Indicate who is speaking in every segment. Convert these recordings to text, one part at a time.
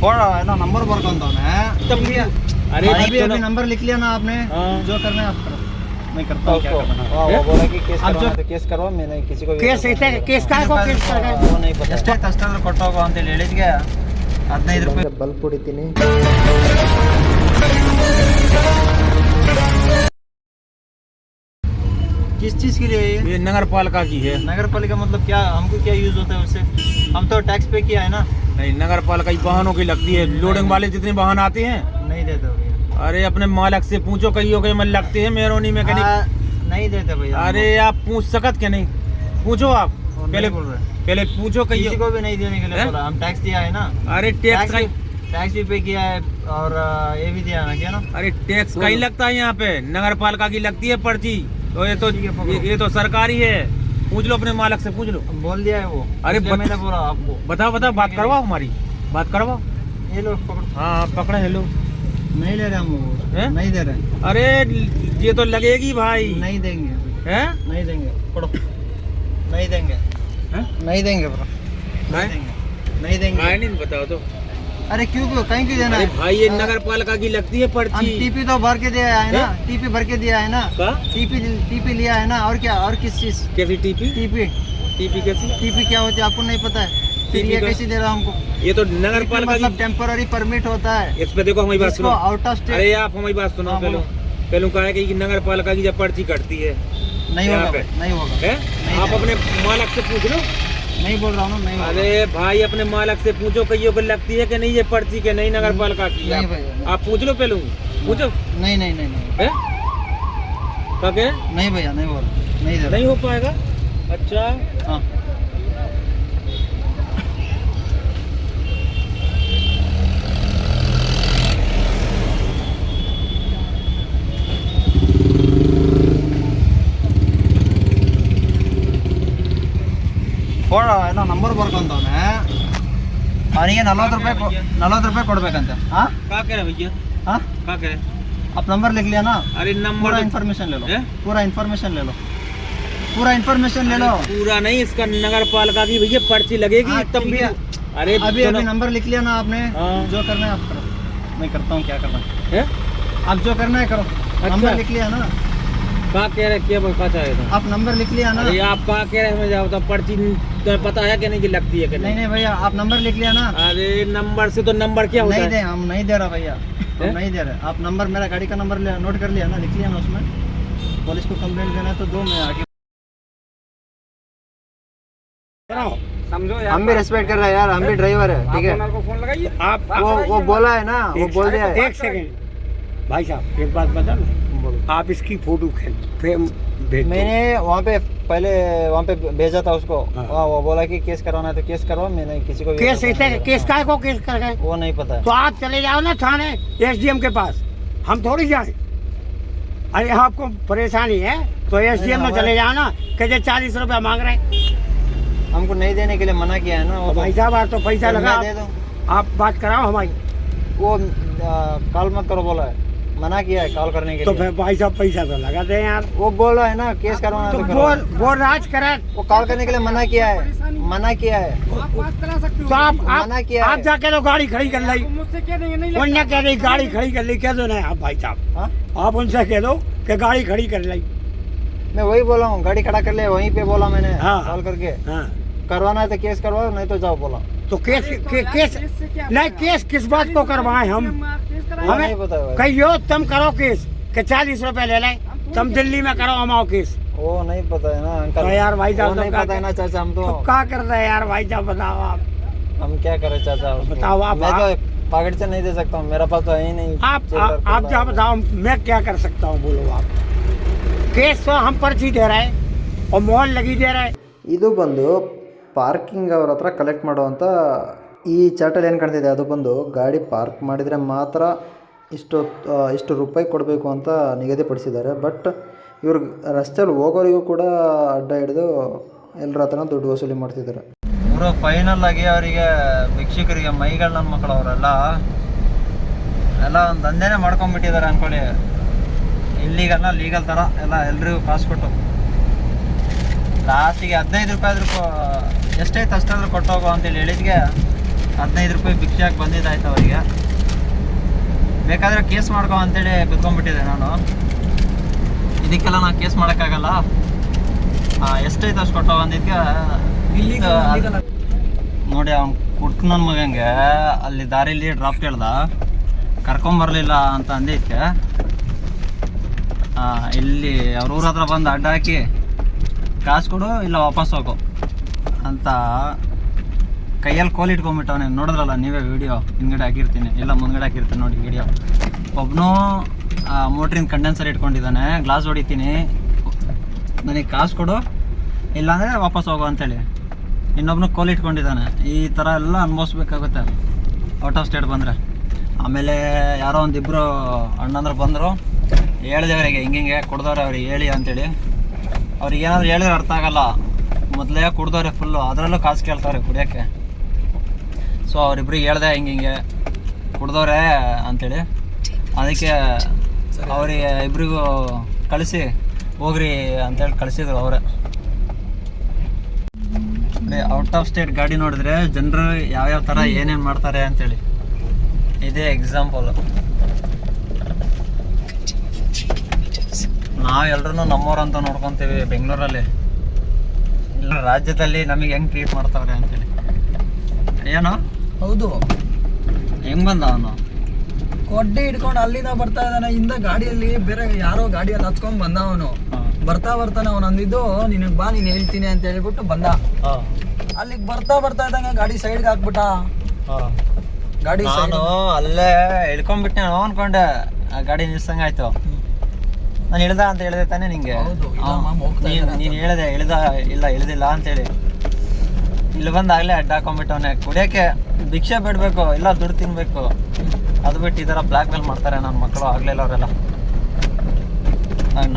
Speaker 1: फोड़ा है ना नंबर ಬರ್ಕೊಂತವನೆ
Speaker 2: तब भी अरे
Speaker 1: अभी
Speaker 2: अभी
Speaker 1: अभी नंबर लिख लिया ना आपने
Speaker 2: हाँ।
Speaker 1: जो करना है आप करो मैं करता हूँ क्या
Speaker 2: उसको-
Speaker 1: करना है।
Speaker 2: हाँ,
Speaker 1: हैं?
Speaker 2: वो बोला कि केस
Speaker 1: आप
Speaker 2: करवाना
Speaker 1: जो-
Speaker 2: तो केस करवा मैंने किसी को
Speaker 3: ಕೇಸ್ ಐತೆ ಕೇಸ್ ಕಾಯ್ಕೋ ಕೇಸ್ ಕಾಯ್ಕೋ
Speaker 2: वो नहीं पता
Speaker 1: ಎಷ್ಟಾಯ್ತು ಅಷ್ಟಾದ್ರೂ ಕೊಟ್ಟೋಗು ಅಂತೇಳಿ ಹೇಳಿದ್ಗೆ ಹದಿನೈದು ರೂಪಾಯಿ
Speaker 2: ಬಲ್ಬ್ ಹೊಡಿತೀನಿ
Speaker 1: किस चीज़ के लिए ये?
Speaker 2: ये नगर पालिका की है।
Speaker 1: नगर पालिका मतलब क्या हमको क्या यूज़ होता है उससे? हम तो टैक्स पे किया है ना?
Speaker 2: नहीं नगर पालिका वाहनों की लगती है। लोडिंग वाले जितने वाहन आते हैं।
Speaker 1: नहीं देते भैया।
Speaker 2: अरे अपने मालक से पूछो कही हो गए मन लगते हैं मेरोनी मैकेनिक
Speaker 1: हाँ, नहीं देते भैया
Speaker 2: अरे आप पूछ सकत क्या नहीं? पूछो आप। पहले
Speaker 1: बोल रहे।
Speaker 2: पहले पूछो कहीं
Speaker 1: किसी को भी नहीं देने के लिए बोला। हम टैक्स दिया है ना?
Speaker 2: अरे टैक्स
Speaker 1: टैक्स भी पे किया है और ये भी दिया ना क्या ना?
Speaker 2: अरे टैक्स का ही लगता है यहाँ पे। नगर पालिका की लगती है पर्ची। तो ये तो। ये, ये तो सरकारी है। पूछ लो अपने मालक से पूछ लो।
Speaker 1: बोल दिया है वो।
Speaker 2: अरे बत-
Speaker 1: मैंने बोला आपको।
Speaker 2: बताओ बताओ बात करवाओ हमारी। बात करवाओ।
Speaker 1: ये लो
Speaker 2: हाँ पकड़े हेलो
Speaker 1: नहीं ले रहे हम
Speaker 2: हैं?
Speaker 1: नहीं दे रहे।
Speaker 2: अरे ये तो लगेगी भाई।
Speaker 1: नहीं देंगे।
Speaker 2: हैं?
Speaker 1: नहीं देंगे। पढ़ो नहीं देंगे।
Speaker 2: हैं?
Speaker 1: नहीं देंगे ब्रो
Speaker 2: नहीं?
Speaker 1: नहीं देंगे। नहीं देंगे।
Speaker 2: नहीं बताओ तो।
Speaker 1: अरे क्यों क्यों कहीं क्यों देना
Speaker 2: अरे
Speaker 1: है?
Speaker 2: भाई ये
Speaker 1: हाँ,
Speaker 2: नगर पालिका की लगती है
Speaker 1: हम
Speaker 2: पर्ची।
Speaker 1: टीपी तो भर के दिया है ना
Speaker 2: हैं?
Speaker 1: टीपी भर के दिया है ना।
Speaker 2: का?
Speaker 1: टीपी टीपी लिया है ना और क्या और किस चीज़?
Speaker 2: कैसी टीपी?
Speaker 1: टीपी।
Speaker 2: टीपी कैसी?
Speaker 1: टीपी क्या होती है आपको नहीं पता है। फिर ये कैसे दे रहा हमको?
Speaker 2: ये तो नगर पालिका
Speaker 1: मतलब
Speaker 2: की
Speaker 1: टेम्पररी परमिट होता है।
Speaker 2: इस पे देखो हमारी बात सुनो।
Speaker 1: आउट ऑफ़ स्टेट अरे
Speaker 2: आप हमारी बात सुनो
Speaker 1: हाँ,
Speaker 2: पहले पहले कहा है कि नगर पालिका की जब पर्ची कटती है।
Speaker 1: नहीं होगा नहीं होगा।
Speaker 2: आप अपने मालक से पूछ लो।
Speaker 1: नहीं बोल रहा हूँ ना, नहीं
Speaker 2: अरे भाई अपने मालक से पूछो कहियो को लगती है कि नहीं ये पर्ची के नहीं नगर पालिका की आप, पूछ लो पहले पूछो।
Speaker 1: नहीं नहीं नहीं नहीं।
Speaker 2: क्या
Speaker 1: नहीं भैया नहीं बोल नहीं
Speaker 2: नहीं हो पाएगा? अच्छा।
Speaker 1: हाँ। ಫೋಡ ಏನೋ ನಂಬರ್ ಬರ್ಕೊಂತವನೆ ಅವನಿಗೆ ನಲ್ವತ್ತು ರೂಪಾಯಿ ಕೊ- ನಲ್ವತ್ತು ರೂಪಾಯಿ ಕೊಡ್ಬೇಕಂತೆ ಹಾಂ
Speaker 2: क्या कह रहे भैया
Speaker 1: हाँ
Speaker 2: क्या कह रहे
Speaker 1: आप नंबर लिख लिया ना
Speaker 2: अरे नंबर
Speaker 1: पूरा इन्फॉर्मेशन ले लो
Speaker 2: हैं?
Speaker 1: पूरा इन्फॉर्मेशन ले लो पूरा इन्फॉर्मेशन ले लो
Speaker 2: पूरा नहीं इसका नगर पालिका की भैया पर्ची लगेगी
Speaker 1: हाँ,
Speaker 2: तब
Speaker 1: ठीक
Speaker 2: भी
Speaker 1: है।
Speaker 2: अरे
Speaker 1: अभी
Speaker 2: सुनो,
Speaker 1: अभी नंबर लिख लिया ना आपने
Speaker 2: हाँ।
Speaker 1: जो करना है आप करो मैं करता हूँ क्या करना है
Speaker 2: हैं?
Speaker 1: आप जो करना है करो
Speaker 2: अच्छा।
Speaker 1: नंबर लिख लिया ना
Speaker 2: क्या कह रहे क्या बोल क्या चाहे था?
Speaker 1: आप नंबर लिख लिया ना।
Speaker 2: अरे आप क्या कह रहे हैं हमें जाओ तो पर्ची तुम्हें पता है कि नहीं कि लगती है कि
Speaker 1: नहीं
Speaker 2: नहीं?
Speaker 1: भैया आप नंबर लिख लिया ना।
Speaker 2: अरे नंबर से तो नंबर क्या होता
Speaker 1: नहीं दे हम नहीं दे रहा भैया हम नहीं दे रहे। आप नंबर मेरा गाड़ी का नंबर ले नोट कर लिया ना लिख लिया ना उसमें। पुलिस को कंप्लेंट देना है तो दो मैं आगे।
Speaker 3: समझो
Speaker 1: हम भी रेस्पेक्ट कर रहे हैं यार हम भी ड्राइवर है ठीक है?
Speaker 3: को फ़ोन लगाइए। आप
Speaker 1: वो वो बोला है ना वो बोल दिया है।
Speaker 3: एक सेकंड भाई साहब एक बात बता ना। आप इसकी फ़ोटो खेल फ्रेम
Speaker 1: मैंने वहाँ पे पहले वहाँ पे भेजा था उसको।
Speaker 3: हाँ।
Speaker 1: वो बोला कि केस करवाना है तो केस करवा मैंने किसी को
Speaker 3: केस ऐसे केस काय को केस कर गए?
Speaker 1: वो नहीं पता। है
Speaker 3: तो आप चले जाओ ना थाने एसडीएम के पास। हम थोड़ी जाए। अरे आपको परेशानी है तो एसडीएम में चले जाओ ना कहते चालीस रुपया मांग रहे हैं।
Speaker 1: हमको नहीं देने के लिए मना किया है ना वो
Speaker 3: तो भाई साहब आप तो पैसा लगा
Speaker 1: दे दूँ।
Speaker 3: आप बात कराओ हमारी।
Speaker 1: वो कॉल मत करो बोला है। मना किया है कॉल करने के
Speaker 3: तो
Speaker 1: लिए।
Speaker 3: भाई साहब पैसा तो लगा दे यार।
Speaker 1: वो बोला है ना केस करवाना
Speaker 3: तो
Speaker 1: तो
Speaker 3: बोल
Speaker 1: करवाओ।
Speaker 3: बोल राज करे
Speaker 1: वो कॉल करने के लिए मना किया है। मना किया है।
Speaker 3: तो आप
Speaker 1: मना
Speaker 3: आप,
Speaker 1: किया
Speaker 3: आप
Speaker 1: है।
Speaker 3: जाके तो गाड़ी खड़ी कर ली
Speaker 4: मुझसे कह देंगे नहीं
Speaker 3: उनने कह रही गाड़ी खड़ी कर ली। कह दो ना आप भाई साहब।
Speaker 1: हाँ?
Speaker 3: आप उनसे कह दो कि गाड़ी खड़ी कर ली
Speaker 1: मैं वही बोला हूँ गाड़ी खड़ा कर ले वहीं पे बोला मैंने
Speaker 3: हाँ।
Speaker 1: कॉल करके।
Speaker 3: हाँ।
Speaker 1: करवाना है तो केस करवाओ नहीं तो जाओ बोला।
Speaker 3: तो केस के, केस नहीं केस किस बात को करवाए हम? हमें कहियो तुम करो केस के चालीस रुपए ले लें। तुम दिल्ली में करो हम आओ केस।
Speaker 1: वो नहीं पता है ना अंकल।
Speaker 3: तो यार भाई साहब
Speaker 1: नहीं पता है ना चाचा हम तो
Speaker 3: क्या कर रहे हैं यार? भाई साहब बताओ आप।
Speaker 1: हम क्या करें चाचा
Speaker 3: बताओ आप
Speaker 1: मैं तो पॉकेट से नहीं दे सकता हूँ मेरा पास तो है ही नहीं।
Speaker 3: आप आप
Speaker 1: जहाँ
Speaker 3: बताओ मैं क्या कर सकता हूँ बोलो आप। केस तो हम पर्ची दे रहे हैं और मोहन लगी दे रहे हैं।
Speaker 5: ये तो बंदो ಪಾರ್ಕಿಂಗ್ ಅವ್ರ ಹತ್ರ ಕಲೆಕ್ಟ್ ಮಾಡುವಂಥ ಈ ಚಾರ್ಟಲ್ಲಿ ಏನು ಕಾಣ್ತಿದೆ? ಅದು ಬಂದು ಗಾಡಿ ಪಾರ್ಕ್ ಮಾಡಿದರೆ ಮಾತ್ರ ಇಷ್ಟು ಇಷ್ಟು ರೂಪಾಯಿ ಕೊಡಬೇಕು ಅಂತ ನಿಗದಿಪಡಿಸಿದ್ದಾರೆ. ಬಟ್ ಇವ್ರು ರಸ್ತೆಯಲ್ಲಿ ಹೋಗೋರಿಗೂ ಕೂಡ ಅಡ್ಡ ಹಿಡಿದು ಎಲ್ಲರ ಹತ್ರನೂ ದುಡ್ಡು ವಸೂಲಿ ಮಾಡ್ತಿದ್ದಾರೆ.
Speaker 1: ಇವರು ಫೈನಲ್ ಆಗಿ ಅವರಿಗೆ ಭಿಕ್ಷುಕರಿಗೆ ಮೈಗಳನ್ನ ನನ್ನ ಮಕ್ಕಳು ಅವರೆಲ್ಲ, ಎಲ್ಲ ಒಂದು ದಂಧೆನೇ ಮಾಡ್ಕೊಂಡ್ಬಿಟ್ಟಿದ್ದಾರೆ ಅನ್ಕೊಳ್ಳಿ. ಇಲ್ಲಿಗೆಲ್ಲ ಲೀಗಲ್ ಥರ ಎಲ್ಲ ಎಲ್ರಿಗೂ ಕಾಸು ಕೊಟ್ಟು. ಲಾಸ್ಟಿಗೆ ಹದಿನೈದು ರೂಪಾಯಿ ಆದರೂ ಎಷ್ಟೈತೆ ಅಷ್ಟಾದ್ರೂ ಕೊಟ್ಟೋಗೋ ಅಂತೇಳಿ ಹೇಳಿದ್ಗೆ ಹದಿನೈದು ರೂಪಾಯಿ ಭಿಕ್ಷೆ ಹಾಕಿ ಬಂದಿದ್ದಾಯ್ತು ಅವರಿಗೆ. ಬೇಕಾದರೆ ಕೇಸ್ ಮಾಡ್ಕೊ ಅಂತೇಳಿ ಬಿತ್ಕೊಂಡ್ಬಿಟ್ಟಿದ್ದೆ ನಾನು. ಇದಕ್ಕೆಲ್ಲ ನಾನು ಕೇಸ್ ಮಾಡೋಕ್ಕಾಗಲ್ಲ. ಎಷ್ಟೈತೆ ಅಷ್ಟು ಕೊಟ್ಟು ಇಲ್ಲಿ ನೋಡಿ ಅವ್ನು ಕುಡ್ಕ ನನ್ನ ಮಗಂಗೆ ಅಲ್ಲಿ ದಾರಿಲಿ ಡ್ರಾಪ್ ಕೇಳ್ದ. ಕರ್ಕೊಂಬರ್ಲಿಲ್ಲ ಅಂತ ಅಂದಿದ್ಕೆ. ಇಲ್ಲಿ ಅವ್ರ ಊರ ಹತ್ರ ಬಂದು ಅಡ್ಡ ಹಾಕಿ ಕಾಸು ಕೊಡು ಇಲ್ಲ ವಾಪಸ್ ಹೋಗು. ಅಂತ ಕೈಯಲ್ಲಿ ಕೋಲ್ ಇಟ್ಕೊಂಡ್ಬಿಟ್ಟವನೆ. ನೋಡಿದ್ರಲ್ಲ ನೀವೇ ವಿಡಿಯೋ ಹಿಂದ್ಗಡೆ ಹಾಕಿರ್ತೀನಿ. ಇಲ್ಲ, ಮುಂದ್ಗಡೆ ಹಾಕಿರ್ತೀನಿ ನೋಡಿ ವಿಡಿಯೋ ಒಬ್ಬನು ಮೋಟ್ರಿನ ಕಂಡೆನ್ಸರ್ ಇಟ್ಕೊಂಡಿದ್ದಾನೆ. ಗ್ಲಾಸ್ ಹೊಡಿತೀನಿ. ನನಗೆ ಕಾಸು ಕೊಡು. ಇಲ್ಲಾಂದರೆ ವಾಪಸ್ ಹೋಗು ಅಂತೇಳಿ. ಇನ್ನೊಬ್ಬನು ಕೋಲ್ ಇಟ್ಕೊಂಡಿದ್ದಾನೆ. ಈ ಥರ ಎಲ್ಲ ಅನುಭವಿಸ್ಬೇಕಾಗುತ್ತೆ. ಔಟ್ ಆಫ್ ಸ್ಟೇಟ್ ಬಂದರೆ. ಆಮೇಲೆ ಯಾರೋ ಒಂದಿಬ್ಬರು ಅಣ್ಣಂದ್ರೆ ಬಂದರು. ಹೇಳಿದೆ ಅವರಿಗೆ, ಹಿಂಗೆ ಹಿಂಗೆ ಕೊಡ್ದವ್ರೆ ಅವ್ರಿಗೆ ಹೇಳಿ ಅಂತೇಳಿ. ಅವ್ರಿಗೆ ಏನಾದರೂ ಹೇಳಿದ್ರೆ ಅರ್ಥ ಆಗಲ್ಲ. ಮೊದಲೇ ಕುಡ್ದವ್ರೆ ಫುಲ್ಲು ಅದರಲ್ಲೂ ಕಾಸು ಕೇಳ್ತಾರೆ ಕುಡಿಯೋಕ್ಕೆ. ಸೊ ಅವರಿಬ್ರಿಗೆ ಹೇಳ್ದೆ ಹಿಂಗೆ ಹಿಂಗೆ. ಕುಡ್ದವ್ರೆ ಅಂತೇಳಿ. ಅದಕ್ಕೆ ಅವರಿಗೆ ಇಬ್ರಿಗೂ ಕಳಿಸಿ ಹೋಗ್ರಿ ಅಂತೇಳಿ ಕಳಿಸಿದ್ರು ಅವರೇ. ಔಟ್ ಆಫ್ ಸ್ಟೇಟ್ ಗಾಡಿ ನೋಡಿದ್ರೆ ಜನರು ಯಾವ್ಯಾವ ಥರ ಏನೇನು ಮಾಡ್ತಾರೆ ಅಂತೇಳಿ. ಇದೇ ಎಕ್ಸಾಂಪಲ್ ನಾವೆಲ್ಲರೂ ನಮ್ಮವ್ರು ಅಂತ ನೋಡ್ಕೊತೀವಿ ಬೆಂಗಳೂರಲ್ಲಿ. ರಾಜ್ಯದಲ್ಲಿ ನಮಗೆ ಹೆಂಗ್ ಟ್ರೀಟ್ ಮಾಡ್ತಾವ್ರೆ ಅಂತೇಳಿ. ಏನೋ?
Speaker 4: ಹೌದು.
Speaker 1: ಹೆಂಗ್ ಬಂದ ಅವನು?
Speaker 4: ಕೊಡ್ಡಿ ಹಿಡ್ಕೊಂಡು ಅಲ್ಲಿಂದ ಬರ್ತಾ ಇದ್ದಾನೆ ಹಿಂದೆ ಗಾಡಿಯಲ್ಲಿ ಬೇರೆ ಯಾರೋ ಗಾಡಿಯಲ್ಲಿ ಹತ್ಕೊಂಡ್ ಬಂದ ಅವನು. ಬರ್ತಾ ಬರ್ತಾನೆ ಅವನು ಅಂದಿದ್ದು ನಿನಗ್ ಬಾ ನೀನ್ ಹೇಳ್ತೀನಿ ಅಂತ ಹೇಳ್ಬಿಟ್ಟು ಬಂದ. ಅಲ್ಲಿಗೆ ಬರ್ತಾ ಬರ್ತಾ ಇದ್ದಂಗೆ ಗಾಡಿ ಸೈಡ್ಗೆ ಹಾಕ್ಬಿಟ್ಟ. ಗಾಡಿ
Speaker 1: ನಾನು ಅಲ್ಲೇ ಇಳ್ಕೊಂಡ್ಬಿಟ್ಟೆ ನಾವು ಅನ್ಕೊಂಡೆ ಆ ಗಾಡಿ ನಿಲ್ಸಂಗಾಯ್ತು. ನಾನು ಇಳ್ದ ಅಂತ ಹೇಳಿದೆ ತಾನೇ ನಿಂಗೆ.
Speaker 4: ಹೌದು, ಇಲ್ಲ. ಮಾಮ್ ಹೋಗ್ತಾ
Speaker 1: ನೀನ್ ನೀನು ಹೇಳಿದೆ ಇಳ್ದ ಇಲ್ಲ ಇಳ್ದಿಲ್ಲ ಅಂತೇಳಿ ಇಲ್ಲಿ ಬಂದಾಗಲೇ ಅಡ್ಡ ಹಾಕೊಂಡ್ಬಿಟ್ಟವನೆ ಕುಡಿಯೋಕೆ ಭಿಕ್ಷೆ ಬಿಡಬೇಕು ಇಲ್ಲ ದುಡ್ಡು ತಿನ್ಬೇಕು. ಅದು ಬಿಟ್ಟು ಈ ಥರ ಬ್ಲ್ಯಾಕ್ ಮೇಲ್ ಮಾಡ್ತಾರೆ ನನ್ನ ಮಕ್ಕಳು ಆಗ್ಲಿಲ್ಲ ಅವರೆಲ್ಲ.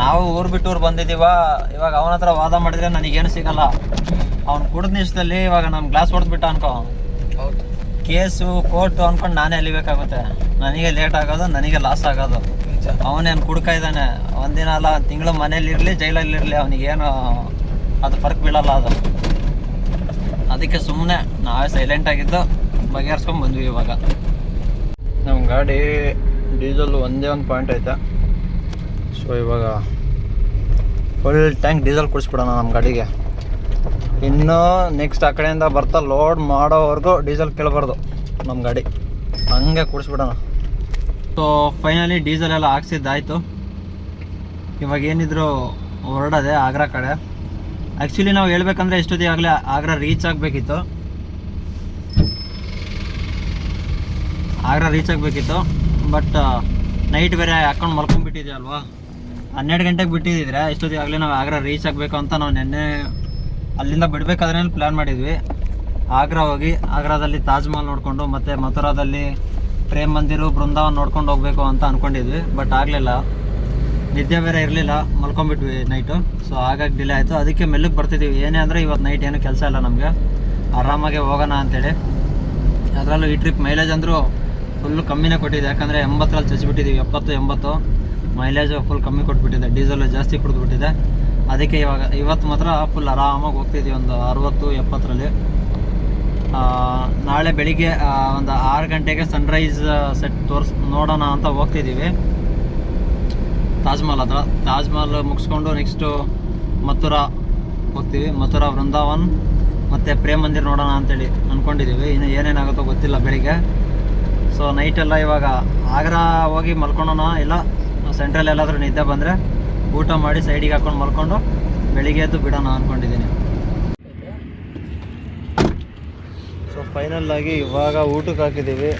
Speaker 1: ನಾವು ಊರು ಬಿಟ್ಟು ಊರು ಬಂದಿದ್ದೀವ ಇವಾಗ ಅವನ ಹತ್ರ ವಾದ ಮಾಡಿದ್ರೆ ನನಗೇನು ಸಿಗಲ್ಲ. ಅವ್ನು ಕುಡಿದ ನಿಮಿಷದಲ್ಲಿ ಇವಾಗ ನಮ್ಮ ಗ್ಲಾಸ್ ಹೊಡೆದ್ಬಿಟ್ಟ ಅನ್ಕೋ.
Speaker 4: ಹೌದು.
Speaker 1: ಕೇಸು ಕೋರ್ಟು ಅನ್ಕೊಂಡು ನಾನೇ ಅಲಿಬೇಕಾಗುತ್ತೆ ನನಗೆ ಲೇಟ್ ಆಗೋದು ನನಗೆ ಲಾಸ್ ಆಗೋದು. ಅವನೇನು ಕುಡ್ಕ ಇದ್ದಾನೆ. ಒಂದಿನ ಅಲ್ಲ ತಿಂಗಳು ಮನೇಲಿ ಇರಲಿ ಜೈಲಲ್ಲಿ ಇರಲಿ ಅವನಿಗೇನು ಅದು ಫರ್ಕ್ ಬೀಳಲ್ಲ ಅದು. ಅದಕ್ಕೆ ಸುಮ್ಮನೆ ನಾವೇ ಸೈಲೆಂಟ್ ಆಗಿದ್ದು ಬಗೆಹರಿಸ್ಕೊಂಡು ಬಂದ್ವಿ ಇವಾಗ. ನಮ್ಮ ಗಾಡಿ ಡೀಸೆಲ್ ಒಂದೇ ಒಂದು ಪಾಯಿಂಟ್ ಐತೆ. ಸೊ ಇವಾಗ ಫುಲ್ ಟ್ಯಾಂಕ್ ಡೀಸೆಲ್ ಕುಡಿಸ್ಬಿಡೋಣ ನಮ್ಮ ಗಾಡಿಗೆ. ಇನ್ನೂ ನೆಕ್ಸ್ಟ್ ಆ ಕಡೆಯಿಂದ ಬರ್ತಾ ಲೋಡ್ ಮಾಡೋವರೆಗೂ ಡೀಸೆಲ್ ಕೇಳಬಾರ್ದು ನಮ್ಮ ಗಾಡಿ. ಹಂಗೆ ಕುಡಿಸ್ಬಿಡೋಣ. ಸೊ ಫೈನಲಿ ಡೀಸೆಲ್ ಎಲ್ಲ ಹಾಕ್ಸಿದ್ದಾಯ್ತು. ಇವಾಗ ಏನಿದ್ರು ಹೊರಡದೆ ಆಗ್ರಾ ಕಡೆ. ಆ್ಯಕ್ಚುಲಿ ನಾವು ಹೇಳ್ಬೇಕಂದ್ರೆ ಎಷ್ಟೊತ್ತಿಗೆ ಆಗಲೇ ಆಗ್ರಾ ರೀಚ್ ಆಗಬೇಕಿತ್ತು. ಆಗ್ರಾ ರೀಚ್ ಆಗಬೇಕಿತ್ತು. ಬಟ್ ನೈಟ್ ಬೇರೆ ಹಾಕೊಂಡು ಮಲ್ಕೊಂಡ್ಬಿಟ್ಟಿದ್ದೆ ಅಲ್ವಾ ಹನ್ನೆರಡು ಗಂಟೆಗೆ ಬಿಟ್ಟಿದ್ದಿದ್ರೆ ಎಷ್ಟೊತ್ತಿಗೆ ಆಗಲೇ ನಾವು ಆಗ್ರಾ ರೀಚ್ ಆಗಬೇಕು ಅಂತ ನಾವು ನಿನ್ನೆ ಅಲ್ಲಿಂದ ಬಿಡಬೇಕಾದ್ರೆ ಪ್ಲ್ಯಾನ್ ಮಾಡಿದ್ವಿ. ಆಗ್ರಾ ಹೋಗಿ ಆಗ್ರಾದಲ್ಲಿ ತಾಜ್ ಮಹಲ್ ನೋಡಿಕೊಂಡು ಮತ್ತು ಮಥುರಾದಲ್ಲಿ ಪ್ರೇಮ್ ಮಂದಿರು ಬೃಂದಾವನ್ ನೋಡ್ಕೊಂಡು ಹೋಗ್ಬೇಕು ಅಂತ ಅನ್ಕೊಂಡಿದ್ವಿ ಬಟ್ ಆಗಲಿಲ್ಲ. ನಿದ್ದೆ ಬೇರೆ ಇರಲಿಲ್ಲ, ಮಲ್ಕೊಂಡ್ಬಿಟ್ವಿ ನೈಟು ಸೊ ಹಾಗಾಗಿ ಡಿಲೇ ಆಯಿತು. ಅದಕ್ಕೆ ಮೆಲ್ಲಕ್ಕೆ ಬರ್ತಿದ್ದೀವಿ ಏನೇ ಅಂದರೆ ಇವತ್ತು ನೈಟ್ ಏನು ಕೆಲಸ ಇಲ್ಲ ನಮಗೆ. ಆರಾಮಾಗಿ ಹೋಗೋಣ ಅಂತೇಳಿ. ಅದರಲ್ಲೂ ಈ ಟ್ರಿಪ್ ಮೈಲೇಜ್ ಅಂದರೂ ಫುಲ್ಲು ಕಮ್ಮಿನೇ ಕೊಟ್ಟಿದೆ. ಯಾಕಂದರೆ ಎಂಬತ್ತರಲ್ಲಿ ಚಚ್ಚಿಬಿಟ್ಟಿದ್ದೀವಿ ಎಪ್ಪತ್ತು, ಎಂಬತ್ತು. ಮೈಲೇಜ್ ಫುಲ್ ಕಮ್ಮಿ ಕೊಟ್ಬಿಟ್ಟಿದೆ. ಡೀಸೆಲ್ ಜಾಸ್ತಿ ಕುಡಿದ್ಬಿಟ್ಟಿದೆ. ಅದಕ್ಕೆ ಇವಾಗ, ಇವತ್ತು ಮಾತ್ರ ಫುಲ್ ಆರಾಮಾಗಿ ಹೋಗ್ತಿದ್ದೀವಿ ಒಂದು ಅರವತ್ತು, ಎಪ್ಪತ್ತರಲ್ಲಿ. ನಾಳೆ ಬೆಳಿಗ್ಗೆ ಒಂದು ಆರು ಗಂಟೆಗೆ ಸನ್ರೈಸ್ ಸೆಟ್ ತೋರಿಸ್, ನೋಡೋಣ ಅಂತ ಹೋಗ್ತಿದ್ದೀವಿ ತಾಜ್ಮಹಲ್ ಹತ್ರ. ತಾಜ್ ಮಹಲ್ ಮುಗಿಸ್ಕೊಂಡು ನೆಕ್ಸ್ಟು ಮಥುರಾ ಹೋಗ್ತೀವಿ. ಮಥುರಾ ವೃಂದಾವನ್ ಮತ್ತು ಪ್ರೇಮ್ ಮಂದಿರ್ ನೋಡೋಣ ಅಂತೇಳಿ ಅಂದ್ಕೊಂಡಿದ್ದೀವಿ ಇನ್ನು ಏನೇನಾಗುತ್ತೋ ಗೊತ್ತಿಲ್ಲ ಬೆಳಿಗ್ಗೆ. ಸೊ ನೈಟೆಲ್ಲ ಇವಾಗ ಆಗ್ರಾ ಹೋಗಿ ಮಲ್ಕೊಳ್ಳೋಣ ಇಲ್ಲ ಸೆಂಟ್ರಲ್ ಎಲ್ಲಾದರೂ ನಿದ್ದೆ ಬಂದರೆ ಊಟ ಮಾಡಿ ಸೈಡಿಗೆ ಹಾಕೊಂಡು ಮಲ್ಕೊಂಡು ಬೆಳಿಗ್ಗೆ ಎದ್ದು ಬಿಡೋಣ ಅಂದ್ಕೊಂಡಿದ್ದೀನಿ ಸೊ ಫೈನಲ್ ಆಗಿ ಇವಾಗ ಊಟಕ್ಕೆ ಹಾಕಿದ್ದೀವಿ.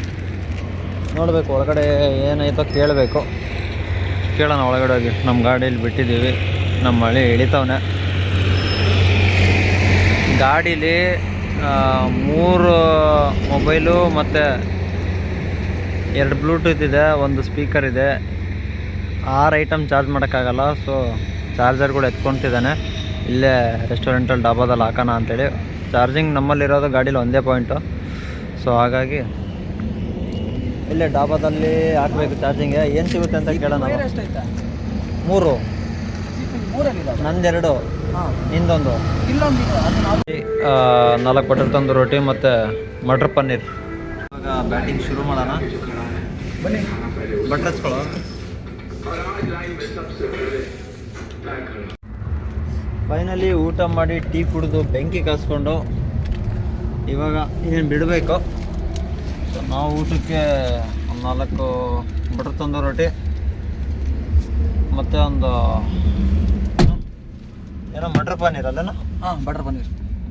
Speaker 1: ನೋಡಬೇಕು, ಒಳಗಡೆ ಏನಾಯ್ತೋ ಕೇಳಬೇಕು. ಕೇಳೋಣ, ಒಳಗಡೆ ಹೋಗಿ. ನಮ್ಮ ಗಾಡೀಲಿ ಬಿಟ್ಟಿದ್ದೀವಿ. ನಮ್ಮ ಮಳೆ ಇಳಿತವನೆ ಗಾಡೀಲಿ ಮೂರು ಮೊಬೈಲು ಮತ್ತು ಎರಡು ಬ್ಲೂಟೂತ್ ಇದೆ, ಒಂದು ಸ್ಪೀಕರ್ ಇದೆ. ಆರು ಐಟಮ್ ಚಾರ್ಜ್ ಮಾಡೋಕ್ಕಾಗಲ್ಲ, ಸೊ ಚಾರ್ಜರ್ಗಳು ಎತ್ಕೊತಿದ್ದಾನೆ ಇಲ್ಲೇ ರೆಸ್ಟೋರೆಂಟಲ್ಲಿ ಡಾಬಾದಲ್ಲಿ ಹಾಕೋಣ ಅಂತೇಳಿ. ಚಾರ್ಜಿಂಗ್ ನಮ್ಮಲ್ಲಿರೋದು ಗಾಡೀಲಿ ಒಂದೇ ಪಾಯಿಂಟು. ಸೊ ಹಾಗಾಗಿ ಇಲ್ಲೇ ಡಾಬಾದಲ್ಲಿ ಹಾಕಬೇಕು ಚಾರ್ಜಿಂಗ್. ಏನು ಸಿಗುತ್ತೆ ಅಂತ ಕೇಳೋಣ ಮೂರು. ನಂದೆರಡು. ಆ, ನಾಲ್ಕು ಬಟರ್ ತಂದು ರೊಟ್ಟಿ ಮತ್ತು ಮಟರ್ ಪನ್ನೀರ್. ಬ್ಯಾಟಿಂಗ್ ಶುರು ಮಾಡೋಣ.
Speaker 4: ಬನ್ನಿ.
Speaker 1: ಬಟ್ ಹಚ್ಕೊಳ್ಳೋ ಫೈನಲಿ ಊಟ ಮಾಡಿ ಟೀ ಕುಡಿದು ಬೆಂಕಿ ಕಾಸ್ಕೊಂಡು ಇವಾಗ ಏನು ಬಿಡಬೇಕು? ಸೊ ನಾವು ಊಟಕ್ಕೆ ಒಂದು ನಾಲ್ಕು ಬಟರ್ ತಂದು ರೊಟ್ಟಿ ಮತ್ತು ಒಂದು ಏನೋ ಮಟ್ರ್ ಪನ್ನೀರ್ ಅಲ್ಲೇನೋ?
Speaker 4: ಹಾಂ ಬಟರ್ ಪನ್ನೀರ್.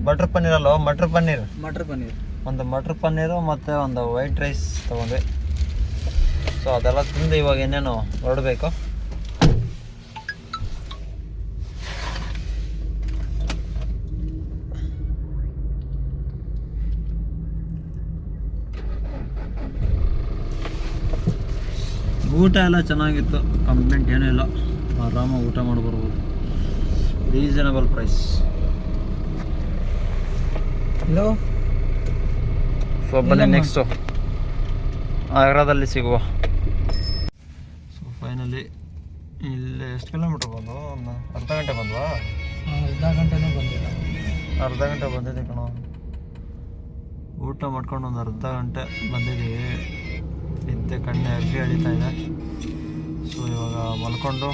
Speaker 1: ಬಟರ್ ಪನ್ನೀರ್ ಅಲ್ಲೋ ಮಟ್ರ್ ಪನ್ನೀರ್?
Speaker 4: ಮಟರ್ ಪನ್ನೀರ್.
Speaker 1: ಒಂದು ಮಟ್ರ್ ಪನ್ನೀರು ಮತ್ತು ಒಂದು ವೈಟ್ ರೈಸ್ ತೊಗೊಂಡ್ವಿ. ಸೊ ಅದೆಲ್ಲ ತಿಂದು ಇವಾಗ ಏನೇನು ಹೊರಡಬೇಕು. ಊಟ ಎಲ್ಲ ಚೆನ್ನಾಗಿತ್ತು. ಕಂಪ್ಲೇಂಟ್ ಏನೂ ಇಲ್ಲ. ಆರಾಮಾಗಿ ಊಟ ಮಾಡಿ ಬರ್ಬೋದು. ರೀಸನಬಲ್ ಪ್ರೈಸ್
Speaker 4: ಹಲೋ
Speaker 1: ಸೊ ಬನ್ನಿ ನೆಕ್ಸ್ಟು ಆಗ್ರಾದಲ್ಲಿ ಸಿಗುವ. ಸೊ ಫೈನಲಿ ಇಲ್ಲಿ ಎಷ್ಟು ಕಿಲೋಮೀಟ್ರ್ ಬಂದು? ಒಂದು ಅರ್ಧ ಗಂಟೆ ಬಂದ್ವಾ?
Speaker 4: ಅರ್ಧ ಗಂಟೆನೂ ಬಂದಿಲ್ಲ
Speaker 1: ಅರ್ಧ ಗಂಟೆ ಬಂದಿದೆ ಕಣೋ. ಊಟ ಮಾಡ್ಕೊಂಡು ಒಂದು ಅರ್ಧ ಗಂಟೆ ಬಂದಿದ್ದೀವಿ. ನಿದ್ದೆ ಕಣ್ಣೆ ಅಗ್ಗಿ ಎಳಿತಾ ಇದೆ. ಸೊ ಇವಾಗ ಮಲ್ಕೊಂಡು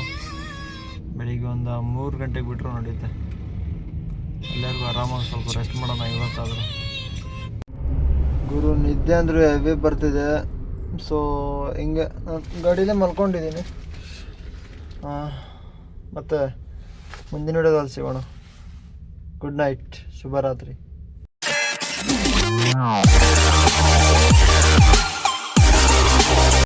Speaker 1: ಬೆಳಿಗ್ಗೆ ಒಂದು ಮೂರು ಗಂಟೆಗೆ ಬಿಟ್ಟರು ನಡೆಯುತ್ತೆ. ಎಲ್ಲರಿಗೂ ಆರಾಮಾಗಿ ಸ್ವಲ್ಪ ರೆಸ್ಟ್ ಮಾಡೋಣ ಇವತ್ತಾದರೂ. ಗುರು, ನಿದ್ದೆ ಅಂದರೆ ಹೆವಿ ಬರ್ತಿದೆ. ಸೊ ಹಿಂಗೆ ಗಾಡೀಲೇ ಮಲ್ಕೊಂಡಿದ್ದೀನಿ. ಮತ್ತು ಮುಂದಿನ ವಿಡಿಯೋದಲ್ಲಿ ಸಿಗೋಣ. ಗುಡ್ ನೈಟ್ ಶುಭರಾತ್ರಿ. Wow.